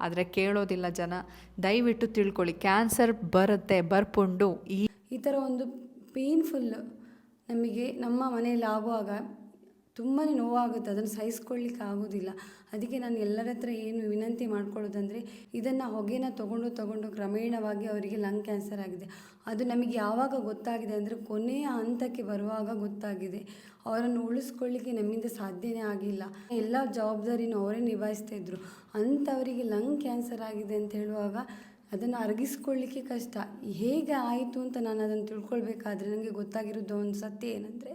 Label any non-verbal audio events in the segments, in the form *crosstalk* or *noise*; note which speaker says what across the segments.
Speaker 1: ಆದರೆ ಕೇಳೋದಿಲ್ಲ ಜನ. ದಯವಿಟ್ಟು ತಿಳ್ಕೊಳ್ಳಿ, ಕ್ಯಾನ್ಸರ್ ಬರುತ್ತೆ, ಬರ್ಪುಂಡು. ಈ
Speaker 2: ಈ ಥರ ಒಂದು ಪೇನ್ಫುಲ್ ನಮಗೆ ನಮ್ಮ ಮನೆಯಲ್ಲಿ ಆಗುವಾಗ ತುಂಬಾ ನೋವಾಗುತ್ತೆ, ಅದನ್ನು ಸಹಿಸ್ಕೊಳ್ಳಿಕ್ಕೆ ಆಗೋದಿಲ್ಲ. ಅದಕ್ಕೆ ನಾನು ಎಲ್ಲರ ಹತ್ರ ಏನು ವಿನಂತಿ ಮಾಡ್ಕೊಳ್ಳೋದಂದರೆ, ಇದನ್ನು ಹೊಗೆನ ತಗೊಂಡು ತಗೊಂಡು ಕ್ರಮೇಣವಾಗಿ ಅವರಿಗೆ ಲಂಗ್ ಕ್ಯಾನ್ಸರ್ ಆಗಿದೆ. ಅದು ನಮಗೆ ಯಾವಾಗ ಗೊತ್ತಾಗಿದೆ ಅಂದರೆ ಕೊನೆಯ ಹಂತಕ್ಕೆ ಬರುವಾಗ ಗೊತ್ತಾಗಿದೆ. ಅವರನ್ನು ಉಳಿಸ್ಕೊಳ್ಳಿಕ್ಕೆ ನಮ್ಮಿಂದ ಸಾಧ್ಯನೇ ಆಗಿಲ್ಲ. ಎಲ್ಲ ಜವಾಬ್ದಾರಿನೂ ಅವರೇ ನಿಭಾಯಿಸ್ತಾ ಇದ್ದರು ಅಂಥವರಿಗೆ ಲಂಗ್ ಕ್ಯಾನ್ಸರ್ ಆಗಿದೆ ಅಂತ ಹೇಳುವಾಗ ಅದನ್ನು ಅರಗಿಸ್ಕೊಳ್ಳಿಕ್ಕೆ ಕಷ್ಟ. ಹೇಗೆ ಆಯಿತು ಅಂತ ನಾನು ಅದನ್ನು ತಿಳ್ಕೊಳ್ಬೇಕಾದ್ರೆ ನನಗೆ ಗೊತ್ತಾಗಿರೋದು ಒಂದು ಸತ್ಯ ಏನಂದರೆ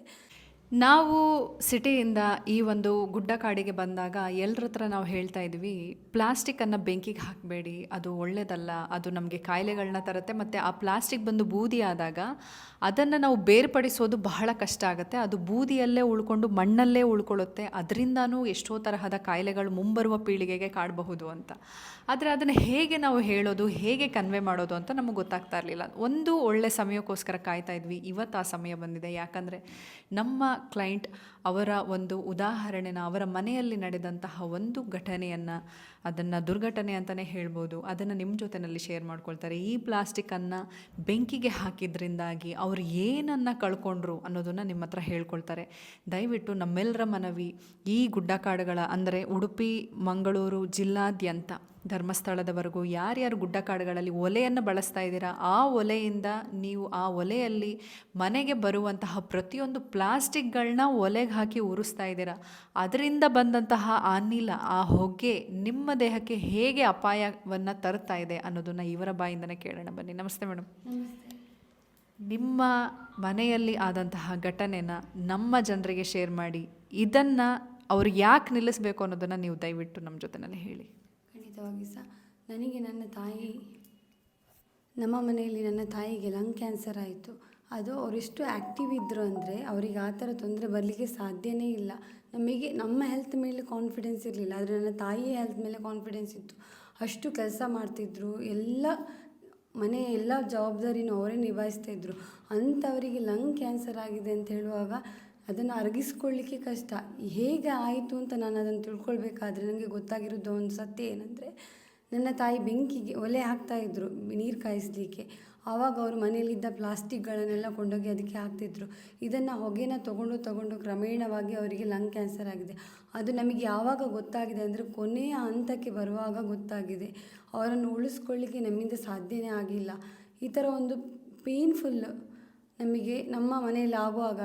Speaker 1: ನಾವು ಸಿಟಿಯಿಂದ ಈ ಒಂದು ಗುಡ್ಡ ಕಾಡಿಗೆ ಬಂದಾಗ ಎಲ್ಲರ ಹತ್ರ ನಾವು ಹೇಳ್ತಾ ಇದ್ವಿ ಪ್ಲಾಸ್ಟಿಕ್ಕನ್ನು ಬೆಂಕಿಗೆ ಹಾಕಬೇಡಿ, ಅದು ಒಳ್ಳೆಯದಲ್ಲ ಅದು ನಮಗೆ ಕಾಯಿಲೆಗಳನ್ನ ತರುತ್ತೆ ಮತ್ತು ಆ ಪ್ಲಾಸ್ಟಿಕ್ ಬಂದು ಬೂದಿ ಆದಾಗ ಅದನ್ನು ನಾವು ಬೇರ್ಪಡಿಸೋದು ಬಹಳ ಕಷ್ಟ ಆಗುತ್ತೆ. ಅದು ಬೂದಿಯಲ್ಲೇ ಉಳ್ಕೊಂಡು ಮಣ್ಣಲ್ಲೇ ಉಳ್ಕೊಳ್ಳುತ್ತೆ. ಅದರಿಂದನೂ ಎಷ್ಟೋ ತರಹದ ಕಾಯಿಲೆಗಳು ಮುಂಬರುವ ಪೀಳಿಗೆಗೆ ಕಾಡಬಹುದು ಅಂತ. ಆದರೆ ಅದನ್ನು ಹೇಗೆ ನಾವು ಹೇಳೋದು, ಹೇಗೆ ಕನ್ವೆ ಮಾಡೋದು ಅಂತ ನಮಗೆ ಗೊತ್ತಾಗ್ತಾ ಇರಲಿಲ್ಲ. ಒಂದು ಒಳ್ಳೆ ಸಮಯಕ್ಕೋಸ್ಕರ ಕಾಯ್ತಾ ಇದ್ವಿ. ಇವತ್ತು ಆ ಸಮಯ ಬಂದಿದೆ. ಯಾಕಂದರೆ ನಮ್ಮ ಕ್ಲೈಂಟ್ ಅವರ ಒಂದು ಉದಾಹರಣೆನ ಅವರ ಮನೆಯಲ್ಲಿ ನಡೆದಂತಹ ಒಂದು ಘಟನೆಯನ್ನು, ಅದನ್ನು ದುರ್ಘಟನೆ ಅಂತಲೇ ಹೇಳ್ಬೋದು. ಅದನ್ನು ನಿಮ್ಮ ಜೊತೆಯಲ್ಲಿ ಶೇರ್ ಮಾಡ್ಕೊಳ್ತಾರೆ. ಈ ಪ್ಲಾಸ್ಟಿಕ್ಕನ್ನು ಬೆಂಕಿಗೆ ಹಾಕಿದ್ರಿಂದಾಗಿ ಅವರು ಏನನ್ನು ಕಳ್ಕೊಂಡ್ರು ಅನ್ನೋದನ್ನು ನಿಮ್ಮ ಹತ್ರ ಹೇಳ್ಕೊಳ್ತಾರೆ. ದಯವಿಟ್ಟು ನಮ್ಮೆಲ್ಲರ ಮನವಿ ಈ ಗುಡ್ಡಕಾಡುಗಳ, ಅಂದರೆ ಉಡುಪಿ, ಮಂಗಳೂರು ಜಿಲ್ಲಾದ್ಯಂತ ಧರ್ಮಸ್ಥಳದವರೆಗೂ ಯಾರ್ಯಾರು ಗುಡ್ಡಕಾಡುಗಳಲ್ಲಿ ಒಲೆಯನ್ನು ಬಳಸ್ತಾ ಇದ್ದೀರಾ ಆ ಒಲೆಯಿಂದ ನೀವು ಆ ಒಲೆಯಲ್ಲಿ ಮನೆಗೆ ಬರುವಂತಹ ಪ್ರತಿಯೊಂದು ಪ್ಲಾಸ್ಟಿಕ್ಗಳನ್ನ ಒಲೆಗೆ ಹಾಕಿ ಉರಿಸ್ತಾ ಇದ್ದೀರಾ? ಅದರಿಂದ ಬಂದಂತಹ ಅನಿಲ ಆ ಹೊಗೆ ನಿಮ್ಮ ದೇಹಕ್ಕೆ ಹೇಗೆ ಅಪಾಯವನ್ನು ತರ್ತಾ ಇದೆ ಅನ್ನೋದನ್ನು ಇವರ ಬಾಯಿಂದನೇ ಕೇಳೋಣ ಬನ್ನಿ. ನಮಸ್ತೆ ಮೇಡಮ್ ನಿಮ್ಮ ಮನೆಯಲ್ಲಿ ಆದಂತಹ ಘಟನೆನ ನಮ್ಮ ಜನರಿಗೆ ಶೇರ್ ಮಾಡಿ ಇದನ್ನು ಅವ್ರು ಯಾಕೆ ನಿಲ್ಲಿಸಬೇಕು ಅನ್ನೋದನ್ನು ನೀವು ದಯವಿಟ್ಟು ನಮ್ಮ ಜೊತೆನಲ್ಲಿ ಹೇಳಿ.
Speaker 2: ಖಂಡಿತವಾಗಿ ಸಹ ನನಗೆ ನನ್ನ ತಾಯಿ, ನಮ್ಮ ಮನೆಯಲ್ಲಿ ನನ್ನ ತಾಯಿಗೆ ಲಂಗ್ ಕ್ಯಾನ್ಸರ್ ಆಯಿತು. ಅದು ಅವರೆಷ್ಟು ಆ್ಯಕ್ಟಿವ್ ಇದ್ದರು ಅಂದರೆ ಅವರಿಗೆ ಆ ಥರ ತೊಂದರೆ ಬರಲಿಕ್ಕೆ ಸಾಧ್ಯವೇ ಇಲ್ಲ. ನಮಗೆ, ನಮ್ಮ ಹೆಲ್ತ್ ಮೇಲೆ ಕಾನ್ಫಿಡೆನ್ಸ್ ಇರಲಿಲ್ಲ. ಆದರೆ ನನ್ನ ತಾಯಿಯ ಹೆಲ್ತ್ ಮೇಲೆ ಕಾನ್ಫಿಡೆನ್ಸ್ ಇತ್ತು. ಅಷ್ಟು ಕೆಲಸ ಮಾಡ್ತಿದ್ರು. ಎಲ್ಲ ಮನೆ, ಎಲ್ಲ ಜವಾಬ್ದಾರಿನೂ ಅವರೇ ನಿಭಾಯಿಸ್ತಾ ಇದ್ದರು ಅಂಥವರಿಗೆ ಲಂಗ್ ಕ್ಯಾನ್ಸರ್ ಆಗಿದೆ ಅಂತ ಹೇಳುವಾಗ ಅದನ್ನು ಅರಗಿಸ್ಕೊಳ್ಳಿಕ್ಕೆ ಕಷ್ಟ. ಹೇಗೆ ಆಯಿತು ಅಂತ ನಾನು ಅದನ್ನು ತಿಳ್ಕೊಳ್ಬೇಕಾದ್ರೆ ನನಗೆ ಗೊತ್ತಾಗಿರೋದು ಒಂದು ಸತ್ಯ ಏನಂದರೆ, ನನ್ನ ತಾಯಿ ಬೆಂಕಿಗೆ ಒಲೆ ಹಾಕ್ತಾಯಿದ್ರು ನೀರು ಕಾಯಿಸಲಿಕ್ಕೆ. ಆವಾಗ ಅವರು ಮನೆಯಲ್ಲಿದ್ದ ಪ್ಲಾಸ್ಟಿಕ್ಗಳನ್ನೆಲ್ಲ ಕೊಂಡೋಗಿ ಅದಕ್ಕೆ ಹಾಕ್ತಿದ್ರು. ಇದನ್ನು ಹೊಗೆನ ತಗೊಂಡು ತಗೊಂಡು ಕ್ರಮೇಣವಾಗಿ ಅವರಿಗೆ ಲಂಗ್ ಕ್ಯಾನ್ಸರ್ ಆಗಿದೆ. ಅದು ನಮಗೆ ಯಾವಾಗ ಗೊತ್ತಾಗಿದೆ ಅಂದರೆ ಕೊನೆಯ ಹಂತಕ್ಕೆ ಬರುವಾಗ ಗೊತ್ತಾಗಿದೆ. ಅವರನ್ನು ಉಳಿಸ್ಕೊಳ್ಳಿಕ್ಕೆ ನಮ್ಮಿಂದ ಸಾಧ್ಯನೇ ಆಗಿಲ್ಲ. ಈ ಥರ ಒಂದು ಪೇನ್ಫುಲ್ ನಮಗೆ ನಮ್ಮ ಮನೆಯಲ್ಲಿ ಆಗುವಾಗ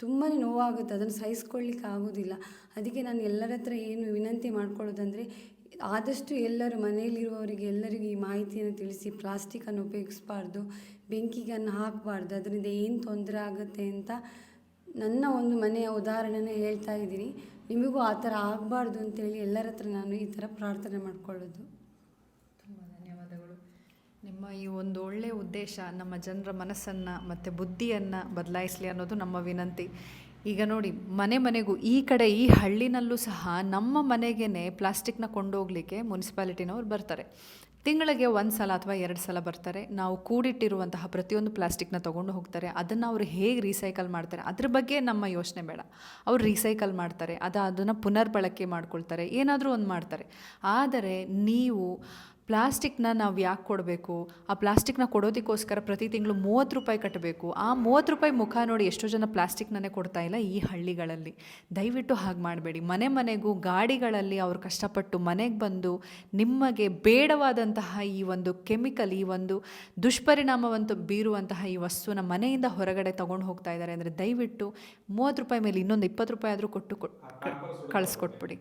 Speaker 2: ತುಂಬಾ ನೋವಾಗುತ್ತೆ, ಅದನ್ನು ಸಹಿಸ್ಕೊಳ್ಳಿಕ್ಕೆ ಆಗೋದಿಲ್ಲ. ಅದಕ್ಕೆ ನಾನು ಎಲ್ಲರ ಹತ್ರ ಏನು ವಿನಂತಿ ಮಾಡ್ಕೊಳ್ಳೋದಂದರೆ, ಆದಷ್ಟು ಎಲ್ಲರೂ ಮನೆಯಲ್ಲಿರುವವರಿಗೆ ಎಲ್ಲರಿಗೂ ಈ ಮಾಹಿತಿಯನ್ನು ತಿಳಿಸಿ ಪ್ಲಾಸ್ಟಿಕನ್ನು ಉಪಯೋಗಿಸ್ಬಾರ್ದು, ಬೆಂಕಿಗನ್ನು ಹಾಕಬಾರ್ದು, ಅದರಿಂದ ಏನು ತೊಂದರೆ ಆಗುತ್ತೆ ಅಂತ ನನ್ನ ಒಂದು ಮನೆಯ ಉದಾಹರಣೆನ ಹೇಳ್ತಾ ಇದ್ದೀನಿ. ನಿಮಗೂ ಆ ಥರ ಆಗಬಾರ್ದು ಅಂತೇಳಿ ಎಲ್ಲರ ಹತ್ರ ನಾನು ಈ ಥರ ಪ್ರಾರ್ಥನೆ ಮಾಡ್ಕೊಳ್ಳೋದು.
Speaker 1: ನಿಮ್ಮ ಈ ಒಂದು ಒಳ್ಳೆಯ ಉದ್ದೇಶ, ನಮ್ಮ ಜನರ ಮನಸ್ಸನ್ನು ಮತ್ತು ಬುದ್ಧಿಯನ್ನು ಬದಲಾಯಿಸಲಿ ಅನ್ನೋದು ನಮ್ಮ ವಿನಂತಿ. ಈಗ ನೋಡಿ, ಮನೆ ಮನೆಗೂ, ಈ ಕಡೆ ಈ ಹಳ್ಳಿನಲ್ಲೂ ಸಹ ನಮ್ಮ ಮನೆಗೇ ಪ್ಲಾಸ್ಟಿಕ್ನ ಕೊಂಡೋಗ್ಲಿಕ್ಕೆ ಮುನ್ಸಿಪಾಲಿಟಿನವ್ರು ಬರ್ತಾರೆ. ತಿಂಗಳಿಗೆ ಒಂದು ಸಲ ಅಥವಾ ಎರಡು ಸಲ ಬರ್ತಾರೆ. ನಾವು ಕೂಡಿಟ್ಟಿರುವಂತಹ ಪ್ರತಿಯೊಂದು ಪ್ಲಾಸ್ಟಿಕ್ನ ತೊಗೊಂಡು ಹೋಗ್ತಾರೆ. ಅದನ್ನು ಅವರು ಹೇಗೆ ರೀಸೈಕಲ್ ಮಾಡ್ತಾರೆ? ಅದ್ರ ಬಗ್ಗೆ ನಮ್ಮ ಯೋಚನೆ ಬೇಡ. ಅವ್ರು ರೀಸೈಕಲ್ ಮಾಡ್ತಾರೆ. ಅದು ಅದನ್ನು ಪುನರ್ಬಳಕೆ ಮಾಡ್ಕೊಳ್ತಾರೆ. ಏನಾದರೂ ಒಂದು ಮಾಡ್ತಾರೆ. ಆದರೆ ನೀವು ಪ್ಲಾಸ್ಟಿಕ್ನ ನಾವು ಯಾಕೆ ಕೊಡಬೇಕು? ಆ ಪ್ಲಾಸ್ಟಿಕ್ನ ಕೊಡೋದಕ್ಕೋಸ್ಕರ ಪ್ರತಿ ತಿಂಗಳು ಮೂವತ್ತು ರೂಪಾಯಿ ಕಟ್ಟಬೇಕು ಆ ಮೂವತ್ತು ರೂಪಾಯಿ ಮುಖ ನೋಡಿ ಎಷ್ಟೋ ಜನ ಪ್ಲಾಸ್ಟಿಕ್ನೇ ಕೊಡ್ತಾ ಇಲ್ಲ ಈ ಹಳ್ಳಿಗಳಲ್ಲಿ. ದಯವಿಟ್ಟು ಹಾಗೆ ಮಾಡಬೇಡಿ. ಮನೆ ಮನೆಗೂ, ಗಾಡಿಗಳಲ್ಲಿ ಅವರು ಕಷ್ಟಪಟ್ಟು ಮನೆಗೆ ಬಂದು ನಿಮಗೆ ಬೇಡವಾದಂತಹ ಈ ಒಂದು ಕೆಮಿಕಲ್, ಈ ಒಂದು ದುಷ್ಪರಿಣಾಮವಂತ ಬೀರುವಂತಹ ಈ ವಸ್ತುನ ಮನೆಯಿಂದ ಹೊರಗಡೆ ತೊಗೊಂಡು ಹೋಗ್ತಾ ಇದ್ದಾರೆ ಅಂದರೆ ದಯವಿಟ್ಟು ಮೂವತ್ತು ರೂಪಾಯಿ ಮೇಲೆ ಇನ್ನೊಂದು ಇಪ್ಪತ್ತು ರೂಪಾಯಿ ಆದರೂ ಕೊಟ್ಟು ಕೊಟ್ಟು ಕಳಿಸ್ಕೊಟ್ಬಿಡಿ.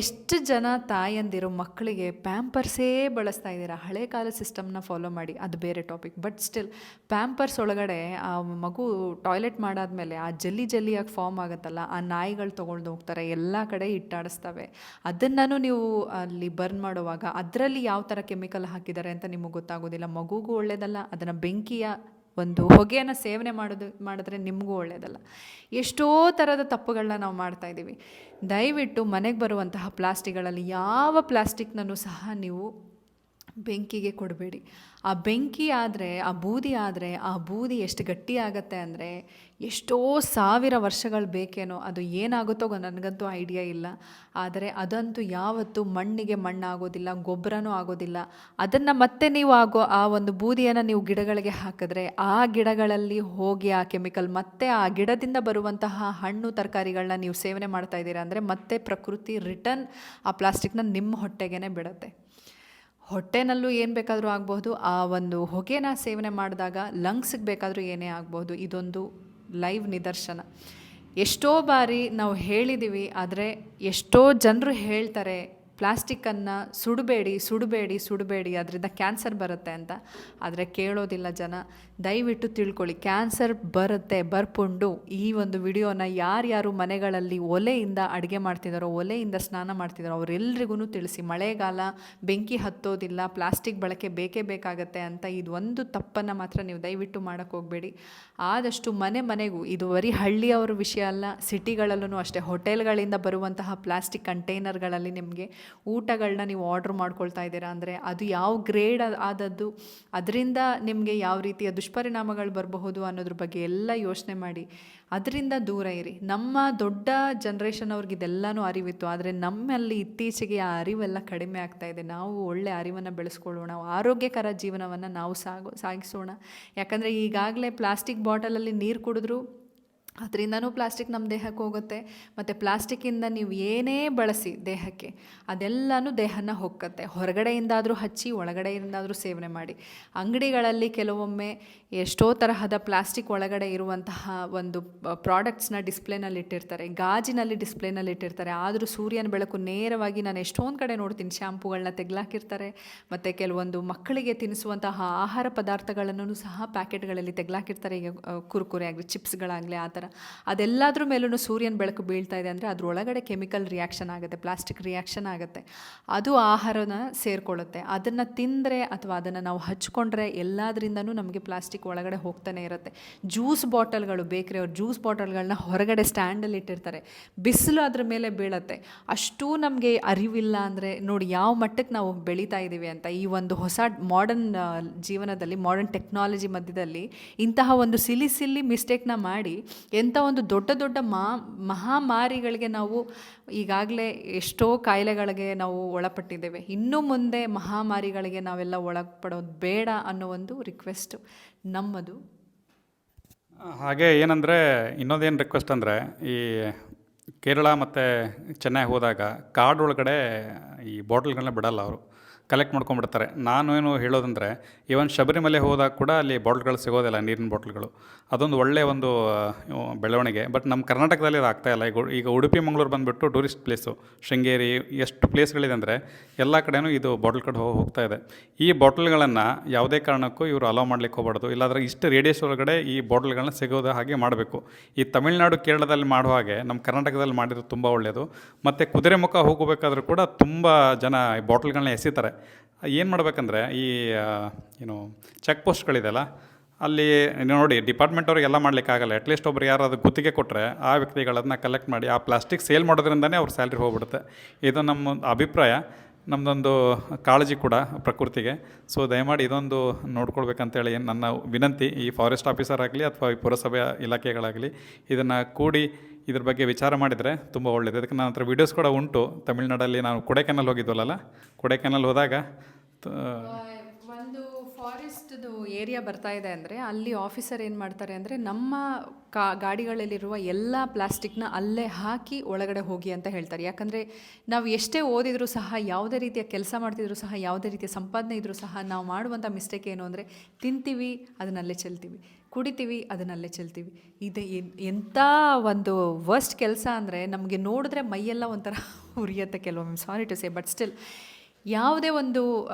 Speaker 1: ಎಷ್ಟು ಜನ ತಾಯಂದಿರು ಮಕ್ಕಳಿಗೆ ಪ್ಯಾಂಪರ್ಸೇ ಬಳಸ್ತಾ ಇದ್ದೀರಾ? ಹಳೆ ಕಾಲ ಸಿಸ್ಟಮ್ನ ಫಾಲೋ ಮಾಡಿ, ಅದು ಬೇರೆ ಟಾಪಿಕ್ ಬಟ್ ಸ್ಟಿಲ್ ಪ್ಯಾಂಪರ್ಸ್ ಒಳಗಡೆ ಆ ಮಗು ಟಾಯ್ಲೆಟ್ ಮಾಡಾದ್ಮೇಲೆ ಆ ಜಲ್ಲಿ ಜಲ್ಲಿಯಾಗಿ ಫಾರ್ಮ್ ಆಗುತ್ತಲ್ಲ, ಆ ನಾಯಿಗಳು ತೊಗೊಂಡು ಹೋಗ್ತಾರೆ, ಎಲ್ಲ ಕಡೆ ಇಟ್ಟಾಡಿಸ್ತವೆ ಅದನ್ನು ನೀವು ಅಲ್ಲಿ ಬರ್ನ್ ಮಾಡುವಾಗ ಅದರಲ್ಲಿ ಯಾವ ಥರ ಕೆಮಿಕಲ್ ಹಾಕಿದ್ದಾರೆ ಅಂತ ನಿಮಗೆ ಗೊತ್ತಾಗೋದಿಲ್ಲ. ಮಗುಗೂ ಒಳ್ಳೆಯದಲ್ಲ ಅದನ್ನು ಬೆಂಕಿಯ ಒಂದು ಹೊಗೆಯನ್ನು ಸೇವನೆ ಮಾಡೋದು, ಮಾಡಿದ್ರೆ ನಿಮಗೂ ಒಳ್ಳೆಯದಲ್ಲ ಎಷ್ಟೋ ಥರದ ತಪ್ಪುಗಳನ್ನ ನಾವು ಮಾಡ್ತಾ ಇದ್ದೀವಿ. ದಯವಿಟ್ಟು ಮನೆಗೆ ಬರುವಂತಹ ಪ್ಲಾಸ್ಟಿಕ್ಗಳಲ್ಲಿ ಯಾವ ಪ್ಲಾಸ್ಟಿಕ್ನೂ ಸಹ ನೀವು ಬೆಂಕಿಗೆ ಕೊಡಬೇಡಿ. ಆ ಬೆಂಕಿ ಆದರೆ, ಆ ಬೂದಿ ಆದರೆ, ಆ ಬೂದಿ ಎಷ್ಟು ಗಟ್ಟಿ ಆಗತ್ತೆ ಅಂದರೆ, ಎಷ್ಟೋ ಸಾವಿರ ವರ್ಷಗಳು ಬೇಕೇನೋ, ಅದು ಏನಾಗುತ್ತೋ ನನಗಂತೂ ಐಡಿಯಾ ಇಲ್ಲ. ಆದರೆ ಅದಂತೂ ಯಾವತ್ತೂ ಮಣ್ಣಿಗೆ ಮಣ್ಣಾಗೋದಿಲ್ಲ, ಗೊಬ್ಬರನೂ ಆಗೋದಿಲ್ಲ. ಅದನ್ನು ಮತ್ತೆ ನೀವು ಆಗೋ ಆ ಒಂದು ಬೂದಿಯನ್ನು ನೀವು ಗಿಡಗಳಿಗೆ ಹಾಕಿದ್ರೆ, ಆ ಗಿಡಗಳಲ್ಲಿ ಹೋಗಿ ಆ ಕೆಮಿಕಲ್, ಮತ್ತೆ ಆ ಗಿಡದಿಂದ ಬರುವಂತಹ ಹಣ್ಣು ತರಕಾರಿಗಳನ್ನ ನೀವು ಸೇವನೆ ಮಾಡ್ತಾ ಇದ್ದೀರಾ ಅಂದರೆ ಮತ್ತೆ ಪ್ರಕೃತಿ ರಿಟರ್ನ್ ಆ ಪ್ಲಾಸ್ಟಿಕ್ನ ನಿಮ್ಮ ಹೊಟ್ಟೆಗೇ ಬಿಡುತ್ತೆ. ಹೊಟ್ಟೆನಲ್ಲೂ ಏನು ಬೇಕಾದರೂ ಆಗಬಹುದು ಆ ಒಂದು ಹೊಗೆನ ಸೇವನೆ ಮಾಡಿದಾಗ ಲಂಗ್ಸ್ಗೆ ಬೇಕಾದರೂ ಏನೇ ಆಗಬಹುದು ಇದೊಂದು ಲೈವ್ ನಿದರ್ಶನ. ಎಷ್ಟೋ ಬಾರಿ ನಾವು ಹೇಳಿದ್ದೀವಿ ಆದರೆ ಎಷ್ಟೋ ಜನರು ಹೇಳ್ತಾರೆ ಪ್ಲಾಸ್ಟಿಕ್ಕನ್ನು ಸುಡಬೇಡಿ ಸುಡಬೇಡಿ ಸುಡಬೇಡಿ, ಅದರಿಂದ ಕ್ಯಾನ್ಸರ್ ಬರುತ್ತೆ ಅಂತ. ಆದರೆ ಕೇಳೋದಿಲ್ಲ ಜನ. ದಯವಿಟ್ಟು ತಿಳ್ಕೊಳ್ಳಿ, ಕ್ಯಾನ್ಸರ್ ಬರುತ್ತೆ, ಬರ್ಪುಂಡು. ಈ ಒಂದು ವಿಡಿಯೋನ ಯಾರ್ಯಾರು ಮನೆಗಳಲ್ಲಿ ಒಲೆಯಿಂದ ಅಡುಗೆ ಮಾಡ್ತಿದ್ದಾರೋ ಒಲೆಯಿಂದ ಸ್ನಾನ ಮಾಡ್ತಿದ್ದಾರೋ ಅವರೆಲ್ರಿಗೂ ತಿಳಿಸಿ. ಮಳೆಗಾಲ ಬೆಂಕಿ ಹತ್ತೋದಿಲ್ಲ, ಪ್ಲಾಸ್ಟಿಕ್ ಬಳಕೆ ಬೇಕೇ ಬೇಕಾಗತ್ತೆ ಅಂತ ಇದು ಒಂದು ತಪ್ಪನ್ನು ಮಾತ್ರ ನೀವು ದಯವಿಟ್ಟು ಮಾಡೋಕ್ಕೆ ಹೋಗಬೇಡಿ. ಆದಷ್ಟು ಮನೆ ಮನೆಗೂ, ಇದು ಬರೀ ಹಳ್ಳಿಯವರ ವಿಷಯ ಅಲ್ಲ ಸಿಟಿಗಳಲ್ಲೂ ಅಷ್ಟೇ, ಹೋಟೆಲ್ಗಳಿಂದ ಬರುವಂತಹ ಪ್ಲಾಸ್ಟಿಕ್ ಕಂಟೈನರ್ಗಳಲ್ಲಿ ನಿಮಗೆ ಊಟಗಳನ್ನ ನೀವು ಆರ್ಡ್ರ್ ಮಾಡ್ಕೊಳ್ತಾ ಇದ್ದೀರಾ ಅಂದರೆ ಅದು ಯಾವ ಗ್ರೇಡ್ ಆದದ್ದು, ಅದರಿಂದ ನಿಮಗೆ ಯಾವ ರೀತಿಯ ದುಷ್ಪರಿಣಾಮಗಳು ಬರಬಹುದು ಅನ್ನೋದ್ರ ಬಗ್ಗೆ ಎಲ್ಲ ಯೋಚನೆ ಮಾಡಿ. ಅದರಿಂದ ದೂರ ಇರಿ. ನಮ್ಮ ದೊಡ್ಡ ಜನ್ರೇಷನ್ ಅವ್ರಿಗೆ ಇದೆಲ್ಲನೂ ಅರಿವಿತ್ತು, ಆದರೆ ನಮ್ಮಲ್ಲಿ ಇತ್ತೀಚೆಗೆ ಆ ಅರಿವೆಲ್ಲ ಕಡಿಮೆ ಆಗ್ತಾ ಇದೆ. ನಾವು ಒಳ್ಳೆ ಅರಿವನ್ನು ಬೆಳೆಸ್ಕೊಳ್ಳೋಣ ಆರೋಗ್ಯಕರ ಜೀವನವನ್ನು ನಾವು ಸಾಗೋ ಸಾಗಿಸೋಣ. ಯಾಕಂದರೆ ಈಗಾಗಲೇ ಪ್ಲಾಸ್ಟಿಕ್ ಬಾಟಲಲ್ಲಿ ನೀರು ಕುಡಿದ್ರೂ ಅದರಿಂದನೂ ಪ್ಲಾಸ್ಟಿಕ್ ನಮ್ಮ ದೇಹಕ್ಕೆ ಹೋಗುತ್ತೆ. ಮತ್ತು ಪ್ಲಾಸ್ಟಿಕ್ಕಿಂದ ನೀವು ಏನೇ ಬಳಸಿ ದೇಹಕ್ಕೆ, ಅದೆಲ್ಲನೂ ದೇಹನ ಹೊಕ್ಕತ್ತೆ. ಹೊರಗಡೆಯಿಂದಾದರೂ ಹಚ್ಚಿ, ಒಳಗಡೆಯಿಂದಾದರೂ ಸೇವನೆ ಮಾಡಿ. ಅಂಗಡಿಗಳಲ್ಲಿ ಕೆಲವೊಮ್ಮೆ ಎಷ್ಟೋ ತರಹದ ಪ್ಲಾಸ್ಟಿಕ್ ಒಳಗಡೆ ಇರುವಂತಹ ಒಂದು ಪ್ರಾಡಕ್ಟ್ಸ್ನ ಡಿಸ್ಪ್ಲೇನಲ್ಲಿ ಇಟ್ಟಿರ್ತಾರೆ. ಗಾಜಿನಲ್ಲಿ ಡಿಸ್ಪ್ಲೇನಲ್ಲಿ ಇಟ್ಟಿರ್ತಾರೆ. ಆದರೂ ಸೂರ್ಯನ ಬೆಳಕು ನೇರವಾಗಿ ನಾನು ಎಷ್ಟೊಂದು ಕಡೆ ನೋಡ್ತೀನಿ. ಶ್ಯಾಂಪುಗಳನ್ನ ತೆಗ್ಲಾಕಿರ್ತಾರೆ. ಮತ್ತು ಕೆಲವೊಂದು ಮಕ್ಕಳಿಗೆ ತಿನ್ನಿಸುವಂತಹ ಆಹಾರ ಪದಾರ್ಥಗಳನ್ನು ಸಹ ಪ್ಯಾಕೆಟ್ಗಳಲ್ಲಿ ತೆಗ್ಲಾಕಿರ್ತಾರೆ. ಈಗ ಕುರ್ಕುರೆ ಆಗಲಿ, ಚಿಪ್ಸ್ಗಳಾಗಲಿ, ಆ ಥರ. ಅದೆಲ್ಲದ್ರ ಮೇಲೂ ಸೂರ್ಯನ ಬೆಳಕು ಬೀಳ್ತಾ ಇದೆ ಅಂದರೆ ಅದರೊಳಗಡೆ ಕೆಮಿಕಲ್ ರಿಯಾಕ್ಷನ್ ಆಗುತ್ತೆ ಪ್ಲಾಸ್ಟಿಕ್ ರಿಯಾಕ್ಷನ್ ಆಗುತ್ತೆ. ಅದು ಆಹಾರನ ಸೇರಿಕೊಳ್ಳುತ್ತೆ. ಅದನ್ನು ತಿಂದರೆ ಅಥವಾ ಅದನ್ನು ನಾವು ಹಚ್ಕೊಂಡ್ರೆ ಎಲ್ಲದರಿಂದನೂ ನಮಗೆ ಪ್ಲಾಸ್ಟಿಕ್ ಒಳಗಡೆ ಹೋಗ್ತಾನೆ ಇರುತ್ತೆ. ಜ್ಯೂಸ್ ಬಾಟಲ್ಗಳು ಬೇಕ್ರಿ, ಅವ್ರು ಜ್ಯೂಸ್ ಬಾಟಲ್ಗಳನ್ನ ಹೊರಗಡೆ ಸ್ಟ್ಯಾಂಡಲ್ಲಿ ಇಟ್ಟಿರ್ತಾರೆ. ಬಿಸಿಲು ಅದ್ರ ಮೇಲೆ ಬೀಳತ್ತೆ. ಅಷ್ಟೂ ನಮಗೆ ಅರಿವಿಲ್ಲ ಅಂದರೆ ನೋಡಿ ಯಾವ ಮಟ್ಟಕ್ಕೆ ನಾವು ಬೆಳೀತಾ ಇದ್ದೀವಿ ಅಂತ ಈ ಒಂದು ಹೊಸ ಮಾಡರ್ನ್ ಜೀವನದಲ್ಲಿ ಮಾಡರ್ನ್ ಟೆಕ್ನಾಲಜಿ ಮಧ್ಯದಲ್ಲಿ ಇಂತಹ ಒಂದು ಸಿಲಿ ಸಿಲ್ಲಿ ಮಿಸ್ಟೇಕ್ನ ಮಾಡಿ ಎಂಥ ಒಂದು ದೊಡ್ಡ ದೊಡ್ಡ ಮಾ, ಮಹಾಮಾರಿಗಳಿಗೆ ನಾವು ಈಗಾಗಲೇ ಎಷ್ಟೋ ಕಾಯಿಲೆಗಳಿಗೆ ನಾವು ಒಳಪಟ್ಟಿದ್ದೇವೆ. ಇನ್ನು ಮುಂದೆ ಮಹಾಮಾರಿಗಳಿಗೆ ನಾವೆಲ್ಲ ಒಳಪಡೋದು ಬೇಡ ಅನ್ನೋ ಒಂದು ರಿಕ್ವೆಸ್ಟ್ ನಮ್ಮದು.
Speaker 3: ಹಾಗೆ ಏನಂದರೆ, ಇನ್ನೊಂದೇನು ರಿಕ್ವೆಸ್ಟ್ ಅಂದರೆ, ಈ ಕೇರಳ ಮತ್ತು ಚೆನ್ನೈ ಹೋದಾಗ ಕಾಡು ಒಳಗಡೆ ಈ ಬಾಟಲ್ಗಳನ್ನ ಬಿಡಲ್ಲ ಅವರು. ಕಲೆಕ್ಟ್ ಮಾಡ್ಕೊಂಡ್ಬಿಡ್ತಾರೆ. ನಾನು ಏನು ಹೇಳೋದಂದರೆ ಈವನ್ ಶಬರಿಮಲೆ ಹೋದಾಗ ಕೂಡ ಅಲ್ಲಿ ಬಾಟ್ಲ್ಗಳು ಸಿಗೋದಿಲ್ಲ, ನೀರಿನ ಬಾಟ್ಲ್ಗಳು. ಅದೊಂದು ಒಳ್ಳೆಯ ಒಂದು ಬೆಳವಣಿಗೆ. ಬಟ್ ನಮ್ಮ ಕರ್ನಾಟಕದಲ್ಲಿ ಅದು ಆಗ್ತಾಯಿಲ್ಲ ಈಗ ಈಗ ಉಡುಪಿ, ಮಂಗಳೂರು ಬಂದುಬಿಟ್ಟು ಟೂರಿಸ್ಟ್ ಪ್ಲೇಸು ಶೃಂಗೇರಿ, ಎಷ್ಟು ಪ್ಲೇಸ್ಗಳಿದೆ ಅಂದರೆ, ಎಲ್ಲ ಕಡೆಯೂ ಇದು ಬಾಟ್ಲ್ ಕಡೆ ಹೋಗ್ತಾ ಇದೆ. ಈ ಬಾಟ್ಲ್ಗಳನ್ನು ಯಾವುದೇ ಕಾರಣಕ್ಕೂ ಇವರು ಅಲೋ ಮಾಡ್ಲಿಕ್ಕೆ ಹೋಗ್ಬಾರ್ದು. ಇಲ್ಲಾಂದರೆ ಇಷ್ಟು ರೇಡಿಯಸ್ ಒಳಗಡೆ ಈ ಬಾಟ್ಲ್ಗಳನ್ನ ಸಿಗೋದ ಹಾಗೆ ಮಾಡಬೇಕು. ಈ ತಮಿಳುನಾಡು, ಕೇರಳದಲ್ಲಿ ಮಾಡುವ ಹಾಗೆ ನಮ್ಮ ಕರ್ನಾಟಕದಲ್ಲಿ ಮಾಡಿರೋದು ತುಂಬ ಒಳ್ಳೆಯದು ಮತ್ತು ಕುದುರೆಮುಖ ಹೋಗಬೇಕಾದ್ರೂ ಕೂಡ ತುಂಬ ಜನ ಈ ಬಾಟ್ಲ್ಗಳನ್ನ ಎಸಿತಾರೆ. ಏನು ಮಾಡಬೇಕಂದ್ರೆ ಈ ಏನು ಚೆಕ್ ಪೋಸ್ಟ್ಗಳಿದೆಯಲ್ಲ ಅಲ್ಲಿ ನೋಡಿ ಡಿಪಾರ್ಟ್ಮೆಂಟ್ ಅವ್ರಿಗೆಲ್ಲ ಮಾಡಲಿಕ್ಕಾಗಲ್ಲ ಅಟ್ಲೀಸ್ಟ್ ಒಬ್ರು ಯಾರಾದ್ರು ಗುತ್ತಿಗೆ ಕೊಟ್ಟರೆ ಆ ವ್ಯಕ್ತಿಗಳನ್ನು ಕಲೆಕ್ಟ್ ಮಾಡಿ ಆ ಪ್ಲಾಸ್ಟಿಕ್ ಸೇಲ್ ಮಾಡೋದ್ರಿಂದನೇ ಅವ್ರ ಸ್ಯಾಲ್ರಿ ಹೋಗ್ಬಿಡುತ್ತೆ. ಇದು ನಮ್ಮ ಅಭಿಪ್ರಾಯ. ನಮ್ಮದೊಂದು ಕಾಳಜಿ ಕೂಡ ಪ್ರಕೃತಿಗೆ. ಸೊ ದಯಮಾಡಿ ಇದೊಂದು ನೋಡ್ಕೊಳ್ಬೇಕಂತೇಳಿ ನನ್ನ ವಿನಂತಿ ಈ ಫಾರೆಸ್ಟ್ ಆಫೀಸರ್ ಆಗಲಿ ಅಥವಾ ಈ ಪುರಸಭೆಯ ಇಲಾಖೆಗಳಾಗಲಿ ಇದನ್ನು ಕೂಡಿ ಇದ್ರ ಬಗ್ಗೆ ವಿಚಾರ ಮಾಡಿದರೆ ತುಂಬ ಒಳ್ಳೆಯದು ಅದಕ್ಕೆ ನನ್ನ ಹತ್ರ ವೀಡಿಯೋಸ್ ಕೂಡ ಉಂಟು. ತಮಿಳ್ನಾಡಲ್ಲಿ ನಾನು ಕೊಡೈಕೆನಲ್ ಹೋಗಿದ್ವಲ್ಲ ಕೊಡೈಕೆನಲ್ ಹೋದಾಗ
Speaker 1: ಫಾರೆಸ್ಟ್ದು ಏರಿಯಾ ಬರ್ತಾ ಇದೆ ಅಂದರೆ ಅಲ್ಲಿ ಆಫೀಸರ್ ಏನು ಮಾಡ್ತಾರೆ ಅಂದರೆ ನಮ್ಮ ಕಾ, ಗಾಡಿಗಳಲ್ಲಿರುವ ಎಲ್ಲ ಪ್ಲಾಸ್ಟಿಕ್ನ ಅಲ್ಲೇ ಹಾಕಿ ಒಳಗಡೆ ಹೋಗಿ ಅಂತ ಹೇಳ್ತಾರೆ. ಯಾಕಂದರೆ ನಾವು ಎಷ್ಟೇ ಓದಿದರೂ ಸಹ, ಯಾವುದೇ ರೀತಿಯ ಕೆಲಸ ಮಾಡ್ತಿದ್ರೂ ಸಹ, ಯಾವುದೇ ರೀತಿಯ ಸಂಪಾದನೆ ಇದ್ದರೂ ಸಹ ನಾವು ಮಾಡುವಂಥ ಮಿಸ್ಟೇಕ್ ಏನು ಅಂದರೆ ತಿಂತೀವಿ, ಅದನ್ನಲ್ಲೇ ಚೆಲ್ತೀವಿ. ಕುಡಿತೀವಿ, ಅದನ್ನಲ್ಲೇ ಚೆಲ್ತೀವಿ. ಇದು ಎಂಥ ಒಂದು ವರ್ಸ್ಟ್ ಕೆಲಸ ಅಂದರೆ ನಮಗೆ ನೋಡಿದ್ರೆ ಮೈಯೆಲ್ಲ ಒಂಥರ *laughs* ಉರಿಯುತ್ತೆ ಕೆಲವೊಮ್ಮೆ. Sorry to say but still ಯಾವುದೇ ಒಂದು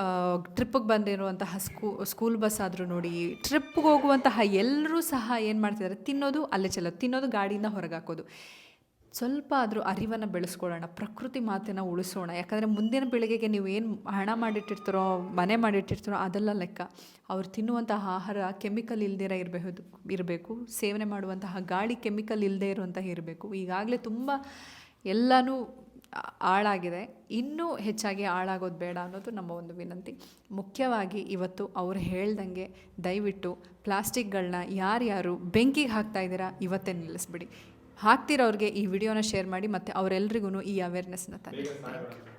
Speaker 1: ಟ್ರಿಪ್ಪಿಗೆ ಬಂದಿರುವಂತಹ ಸ್ಕೂ ಸ್ಕೂಲ್ ಬಸ್ ಆದರೂ ನೋಡಿ ಟ್ರಿಪ್ಗೆ ಹೋಗುವಂತಹ ಎಲ್ಲರೂ ಸಹ ಏನು ಮಾಡ್ತಿದ್ದಾರೆ ತಿನ್ನೋದು ಅಲ್ಲೇ ಚೆಲ್ಲೋದು ತಿನ್ನೋದು ಗಾಡಿಯಿಂದ ಹೊರಗೆ ಹಾಕೋದು. ಸ್ವಲ್ಪ ಆದರೂ ಅರಿವನ್ನು ಬೆಳೆಸ್ಕೊಳ್ಳೋಣ, ಪ್ರಕೃತಿ ಮಾತನ್ನು ಉಳಿಸೋಣ. ಯಾಕಂದರೆ ಮುಂದಿನ ಪೀಳಿಗೆಗೆ ನೀವು ಏನು ಹಣ ಮಾಡಿಟ್ಟಿರ್ತೀರೋ, ಮನೆ ಮಾಡಿಟ್ಟಿರ್ತೀರೋ, ಅದೆಲ್ಲ ಲೆಕ್ಕ. ಅವ್ರು ತಿನ್ನುವಂತಹ ಆಹಾರ ಕೆಮಿಕಲ್ ಇಲ್ದಿರ ಇರಬಹುದು, ಇರಬೇಕು. ಸೇವನೆ ಮಾಡುವಂತಹ ಗಾಳಿ ಕೆಮಿಕಲ್ ಇಲ್ಲದೆ ಇರುವಂತಹ ಇರಬೇಕು. ಈಗಾಗಲೇ ತುಂಬ ಎಲ್ಲನೂ ಹಾಳಾಗಿದೆ ಇನ್ನೂ ಹೆಚ್ಚಾಗಿ ಹಾಳಾಗೋದು ಬೇಡ ಅನ್ನೋದು ನಮ್ಮ ಒಂದು ವಿನಂತಿ. ಮುಖ್ಯವಾಗಿ ಇವತ್ತು ಅವ್ರು ಹೇಳ್ದಂಗೆ ದಯವಿಟ್ಟು ಪ್ಲಾಸ್ಟಿಕ್ಗಳನ್ನ ಯಾರ್ಯಾರು ಬೆಂಕಿಗೆ ಹಾಕ್ತಾ ಇದ್ದೀರಾ ಇವತ್ತೇ ನಿಲ್ಲಿಸ್ಬಿಡಿ. ಹಾಕ್ತಿರೋರಿಗೆ ಈ ವಿಡಿಯೋನ ಶೇರ್ ಮಾಡಿ ಮತ್ತು ಅವರೆಲ್ರಿಗೂ ಈ ಅವೇರ್ನೆಸ್ನ ತನ್ನಿ. Thank you